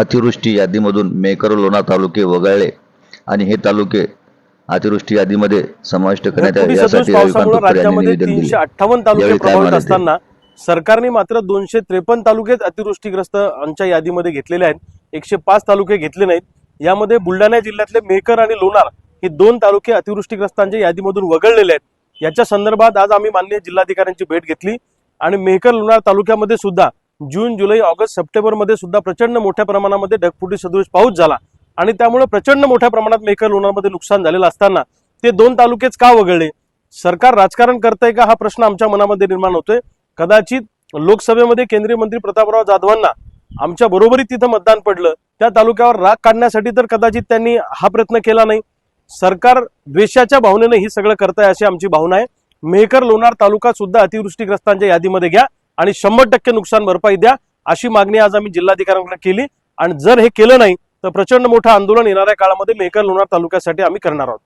अतिवृष्टी यादीमधून मेकर लोणार तालुके वगळले आणि हे तालुके अतिवृष्टी यादीमध्ये समाविष्ट करण्यात यावे यासाठी राज्यामध्ये तीनशे अठ्ठावन्न तालुके प्रभावित? असताना सरकारने मात्र दोनशे त्रेपन्न तालुकेच अतिवृष्टीग्रस्तांच्या यादीमध्ये घेतलेले आहेत. एकशे पाच तालुके घेतले नाहीत. यामध्ये बुलढाणा जिल्ह्यातले मेकर आणि लोणार हे दोन तालुके अतिवृष्टीग्रस्तांच्या यादीमधून वगळलेले आहेत. याच्या संदर्भात आज आम्ही माननीय जिल्हाधिकाऱ्यांची भेट घेतली आणि मेहकर लोणार तालुक्यामध्ये सुद्धा जून जुलै ऑगस्ट सप्टेंबरमध्ये सुद्धा प्रचंड मोठ्या प्रमाणामध्ये ढगफुटी सदृश पाऊस झाला. आणि त्यामुळे प्रचंड मोठ्या प्रमाणात मेकर लोणारमध्ये नुकसान झालेलं असताना ते दोन तालुकेच का वगळले? सरकार राजकारण करतंय का? हा प्रश्न आमच्या मनामध्ये निर्माण होतोय. कदाचित लोकसभेमध्ये केंद्रीय मंत्री प्रतापराव जाधवांना आमच्या बरोबरी तिथं मतदान पडलं. त्या तालुक्यावर राग काढण्यासाठी तर कदाचित त्यांनी हा प्रयत्न केला नाही. सरकार द्वेषाच्या भावनेने ही सगळं करताय अशी आमची भावना आहे. मेहकर लोणार तालुका सुद्धा अतिवृष्टीग्रस्तांच्या यादीमध्ये घ्या. आणि शंभर टक्के नुकसान भरपाई द्या अशी मागणी आज आम्ही जिल्हाधिकाऱ्यांकडे केली. आणि जर हे केलं नाही तर प्रचंड मोठं आंदोलन येणाऱ्या काळामध्ये मेहकर लोणार तालुक्यासाठी आम्ही करणार आहोत.